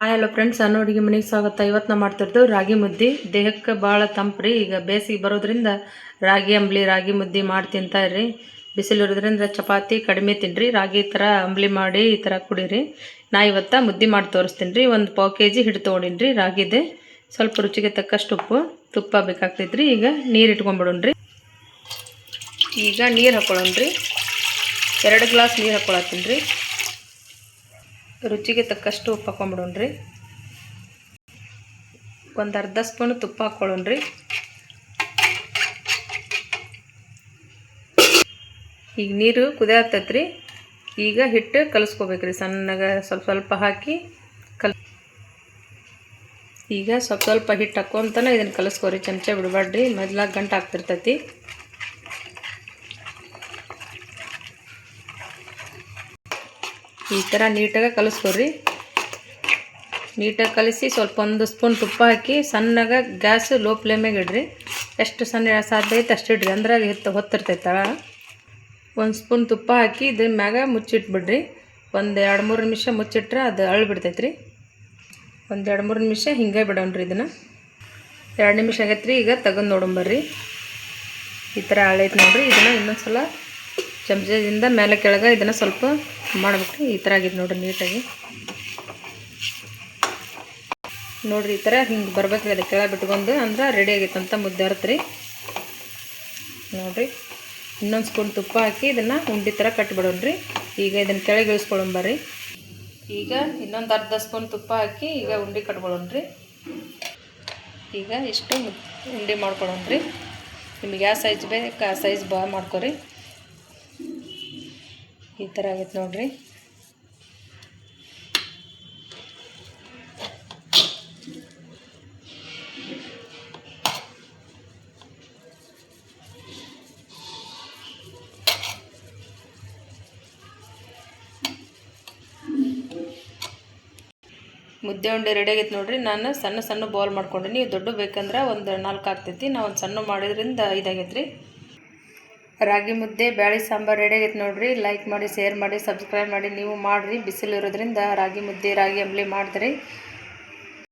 Hi, hello friends ಸಣ್ಣ ಅಡುಗೆ ಮನೆಗೆ ಸ್ವಾಗತ. ಇವತ್ತು ನಾವು ಮಾಡ್ತಿರ್ತೀವಿ ರಾಗಿ ಮುದ್ದೆ. ದೇಹಕ್ಕೆ ಭಾಳ ರೀ ಈಗ ಬೇಸಿಗೆ ಬರೋದ್ರಿಂದ ರಾಗಿ ಅಂಬ್ಲಿ, ರಾಗಿ ಮುದ್ದೆ ಮಾಡಿ ತಿಂತಾ ಇರ್ರಿ. ಬಿಸಿಲು ಇರೋದ್ರಿಂದ ಚಪಾತಿ ಕಡಿಮೆ ತಿನ್ನಿರಿ ರಾಗಿ ಥರ ಅಂಬ್ಲಿ ಮಾಡಿ ಈ ಥರ ಕುಡೀರಿ. ನಾ ಇವತ್ತು ಮುದ್ದೆ ಮಾಡಿ ತೋರಿಸ್ತೀನಿ ರೀ ಒಂದು ಪಾವು ಕೆ ಜಿ ಹಿಟ್ಟು ತೊಗೊಂಡಿನಿ ರಾಗಿದೆ. ಸ್ವಲ್ಪ ರುಚಿಗೆ ತಕ್ಕಷ್ಟು ಉಪ್ಪು, ತುಪ್ಪ ಬೇಕಾಗ್ತೈತ್ರಿ. ಈಗ ನೀರು ಇಟ್ಕೊಂಡ್ಬಿಡೋಣ್ರಿ ಈಗ ನೀರು ಹಾಕೊಳ್ಳೋಣ್ರಿ. ಎರಡು ಗ್ಲಾಸ್ ನೀರು ಹಾಕೊಳತ್ತೀನಿ ರೀ ರುಚಿಗೆ ತಕ್ಕಷ್ಟು ಉಪ್ಪು ಹಾಕೊಂಬಿಡೋಣ್ರಿ. ಒಂದು ಅರ್ಧ ಸ್ಪೂನ್ ತುಪ್ಪ ಹಾಕ್ಕೊಳ್ಳೋಣ್ರಿ ಈಗ ನೀರು ಕುದಿಯತ್ತೈತ್ರಿ ಈಗ ಹಿಟ್ಟು ಕಲಿಸ್ಕೋಬೇಕ್ರಿ. ಸಣ್ಣಗೆ ಸ್ವಲ್ಪ ಸ್ವಲ್ಪ ಹಾಕಿ ಕಲ್ ಈಗ ಸ್ವಲ್ಪ ಸ್ವಲ್ಪ ಹಿಟ್ಟು ಹಾಕ್ಕೊಂತಾನೆ ಇದನ್ನು ಕಲಿಸ್ಕೋರಿ. ಚಮಚ ಬಿಡಬೇಡ್ರಿ ಮೊದ್ಲಾಗ ಗಂಟು ಹಾಕ್ತಿರ್ತೈತಿ ಈ ಥರ ನೀಟಾಗಿ ಕಲಿಸ್ಕೊರಿ ನೀಟಾಗಿ ಕಲಿಸಿ ಸ್ವಲ್ಪ ಒಂದು ಸ್ಪೂನ್ ತುಪ್ಪ ಹಾಕಿ ಸಣ್ಣಗೆ ಗ್ಯಾಸ್ ಲೋ ಫ್ಲೇಮಿಗೆ ಇಡ್ರಿ. ಎಷ್ಟು ಸಣ್ಣ ಸಾಧ್ಯ ಐತೆ ಅಷ್ಟು ಇಡ್ರಿ. ಅಂದ್ರೆ ಅದು ಹೊತ್ತಿರ್ತೈತೆ ತಳ. ಒಂದು ಸ್ಪೂನ್ ತುಪ್ಪ ಹಾಕಿ ಇದ್ರ ಮ್ಯಾಗ ಮುಚ್ಚಿಟ್ಬಿಡ್ರಿ. ಒಂದು ಎರಡು ಮೂರು ನಿಮಿಷ ಮುಚ್ಚಿಟ್ರೆ ಅದು ಅಳು ಬಿಡ್ತೈತೆ ರೀ. ಒಂದು ಎರಡು ಮೂರು ನಿಮಿಷ ಹಿಂಗೆ ಬಿಡೋಣ್ರಿ ಇದನ್ನು. ಎರಡು ನಿಮಿಷ ಆಗೈತೆ ರೀ ಈಗ ನೋಡೋಣ ಬರ್ರಿ. ಈ ಥರ ಹಳೈತೆ ನೋಡ್ರಿ. ಇದನ್ನು ಇನ್ನೊಂದು ಸಲ ಚಮಚದಿಂದ ಮೇಲೆ ಕೆಳಗೆ ಇದನ್ನು ಸ್ವಲ್ಪ ಮಾಡಬೇಕು ಈ ಥರ ಆಗಿದೆ ನೋಡಿರಿ ನೀಟಾಗಿ. ನೋಡಿರಿ ಈ ಥರ ಹಿಂಗೆ ಬರ್ಬೇಕು ಅದು ಕೆಳಗೆ ಬಿಟ್ಕೊಂಡು ಅಂದ್ರೆ ರೆಡಿ ಆಗೈತಂತ ಮುದ್ದೆ ಅರ್ತ್ರಿ. ನೋಡಿರಿ, ಇನ್ನೊಂದು ಸ್ಪೂನ್ ತುಪ್ಪ ಹಾಕಿ ಇದನ್ನು ಉಂಡೆ ಥರ ಕಟ್ಬಿಡೋಣ್ರಿ ಈಗ ಇದನ್ನು ಕೆಳಗೆ ಇಳಿಸ್ಕೊಳಂಬರ್ರಿ ಈಗ ಇನ್ನೊಂದು ಅರ್ಧ ಸ್ಪೂನ್ ತುಪ್ಪ ಹಾಕಿ ಈಗ ಉಂಡೆ ಕಟ್ಕೊಳ್ಳೋಣ್ರಿ ಈಗ ಇಷ್ಟು ಉಂಡೆ ಮಾಡ್ಕೊಳ್ಳೋಣ್ರಿ ನಿಮ್ಗೆ ಯಾವ ಸೈಜ್ ಬೇಕು ಆ ಸೈಜ್ ಬಾ ಮಾಡ್ಕೊರಿ. ಈ ಥರ ಆಗುತ್ತೆ ನೋಡ್ರಿ. ಮುದ್ದೆ ಉಂಡೆ ರೆಡಿ ಆಗೈತೆ ನೋಡ್ರಿ. ನಾನು ಸಣ್ಣ ಸಣ್ಣ ಬಾಲ್ ಮಾಡ್ಕೊಂಡೆ ನೀವು ದೊಡ್ಡ ಬೇಕಂದ್ರೆ ಒಂದು ನಾಲ್ಕು ಆಗ್ತೈತಿ. ನಾವು ಒಂದು ಸಣ್ಣ ಮಾಡಿದ್ರಿಂದ ಐದಾಗೈತೆ ರೀ. ರಾಗಿ ಮುದ್ದೆ, ಬ್ಯಾಳಿ ಸಾಂಬಾರು ರೆಡಿ ಆಗೈತೆ ನೋಡಿರಿ. ಲೈಕ್ ಮಾಡಿ ಶೇರ್ ಮಾಡಿ ಸಬ್ಸ್ಕ್ರೈಬ್ ಮಾಡಿ ನೀವು ಮಾಡಿರಿ. ಬಿಸಿಲು ಇರೋದ್ರಿಂದ ರಾಗಿ ಮುದ್ದೆ, ರಾಗಿ ಅಂಬ್ಲಿ ಮಾಡಿದ್ರಿ.